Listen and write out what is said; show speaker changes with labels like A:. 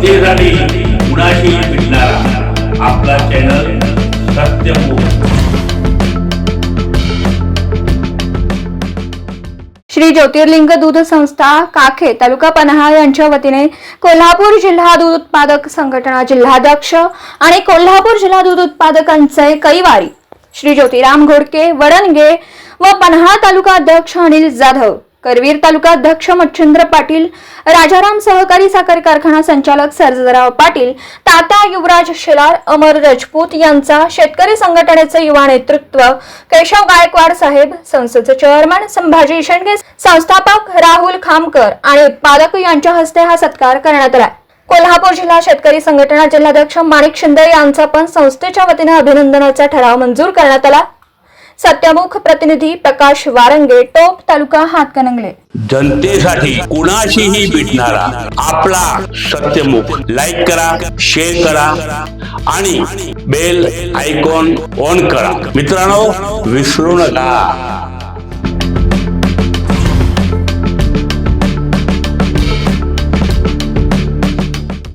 A: जनतेसाठी कुणाशी भेटणारा आपला चॅनल सत्यमुख
B: श्री ज्योतिर्लिंग दूध संस्था काखे तालुका पन्हाळ यांच्या वतीने कोल्हापूर जिल्हा दूध उत्पादक संघटना जिल्हाध्यक्ष आणि कोल्हापूर जिल्हा दूध उत्पादकांचे कैवारी श्री ज्योतिराम घोडके वडणगे व पन्हाळा तालुका अध्यक्ष अनिल जाधव. करवीर तालुका अध्यक्ष मच्छिंद्र पाटील राजाराम सहकारी साखर कारखाना संचालक सर्जराव पाटील तात्या युवराज शेलार अमर राजपूत यांचा शेतकरी संघटनेचे युवा नेतृत्व केशव गायकवाड साहेब संस्थेचे चेअरमन संभाजी शेंडगे संस्थापक राहुल खामकर आणि उत्पादक यांच्या हस्ते हा सत्कार करण्यात आला. कोल्हापूर जिल्हा शेतकरी संघटना जिल्हाध्यक्ष माणिक शिंदे यांचा पण संस्थेच्या वतीने अभिनंदनाचा ठराव मंजूर करण्यात आला. सत्यमुख प्रतिनिधी प्रकाश वारंगे टोप तालुका हातकणंगले.
A: जनतेसाठी कुणाशीही भेटणारा आपला सत्यमुख लाईक करा शेअर करा आणि बेल आयकॉन ऑन करा. मित्रांनो विसरू नका.